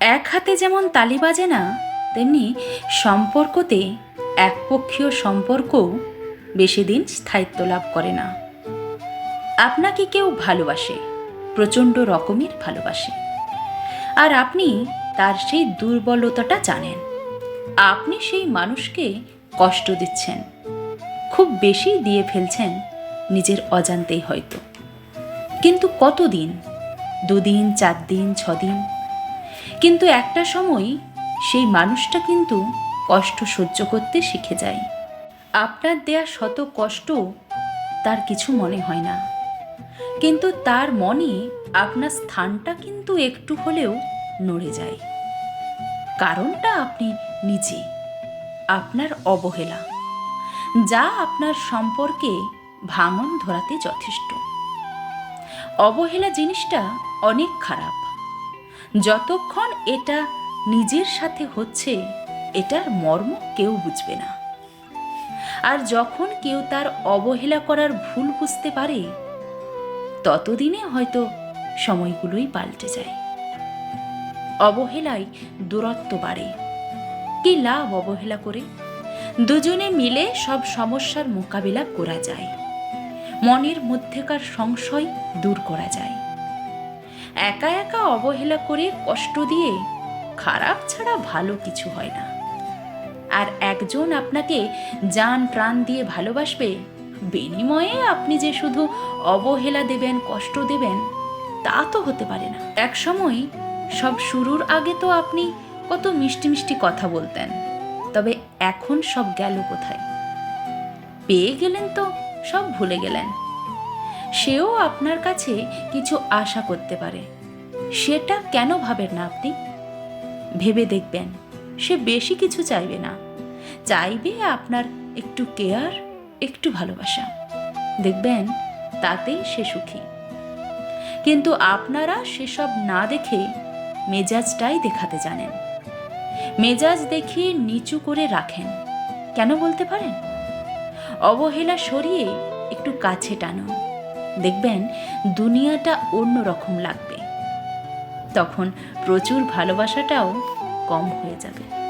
এক হাতে যেমন তালি বাজে না, তেমনি সম্পর্কতে একপক্ষীয় সম্পর্কও বেশি দিন স্থায়িত্ব লাভ করে না। আপনাকে কেউ ভালোবাসে, প্রচণ্ড রকমের ভালোবাসে। আর আপনি তার সেই দুর্বলতাটা জানেন। আপনি সেই মানুষকে কষ্ট দিচ্ছেন, খুব বেশি দিয়ে ফেলছেন নিজের অজান্তেই হয়তো। কিন্তু কতদিন? দুদিন চার দিন ছদিন? কিন্তু একটা সময় সেই মানুষটা কিন্তু কষ্ট সহ্য করতে শিখে যায়। আপনার দেয়া শত কষ্ট তার কিছু মনে হয় না। কিন্তু তার মনে আপনার স্থানটা কিন্তু একটু হলেও নড়ে যায়। কারণটা আপনি নিজে, আপনার অবহেলা, যা আপনার সম্পর্কে ভাঙন ধরাতে যথেষ্ট। অবহেলা জিনিসটা অনেক খারাপ। যতক্ষণ এটা নিজের সাথে হচ্ছে, এটার মর্ম কেউ বুঝবে না। আর যখন কেউ তার অবহেলা করার ভুল বুঝতে পারে, ততদিনে হয়তো সময়গুলোই পাল্টে যায়। অবহেলায় দূরত্ব বাড়ে। কি লাভ অবহেলা করে? দুজনে মিলে সব সমস্যার মোকাবিলা করা যায়। মনের মধ্যেকার সংশয় দূর করা যায়। একা একা অবহেলা করে কষ্ট দিয়ে খারাপ ছাড়া ভালো কিছু হয় না। আর একজন আপনাকে যান প্রাণ দিয়ে ভালোবাসবে, বিনিময়ে আপনি যে শুধু অবহেলা দেবেন, কষ্ট দেবেন, তা তো হতে পারে না। এক সময় সব শুরুর আগে তো আপনি কত মিষ্টি মিষ্টি কথা বলতেন, তবে এখন সব গেল কোথায়? পেয়ে গেলেন তো, সব ভুলে গেলেন। সেও আপনার কাছে কিছু আশা করতে পারে। সেটা কেন ভাবেন না আপনি? ভেবে দেখবেন, সে বেশি কিছু চাইবে না। চাইবে আপনার একটু কেয়ার, একটু ভালোবাসা। দেখবেন, তাতেই সে সুখী। কিন্তু আপনারা সেসব না দেখে মেজাজটাই দেখাতে জানেন। মেজাজ দেখিয়ে নিচু করে রাখেন। কেন বলতে পারেন? অবহেলা সরিয়ে একটু কাছে টানুন। দেখবেন দুনিয়াটা অন্য রকম লাগবে। তখন প্রচুর ভালোবাসাটাও কম হয়ে যাবে।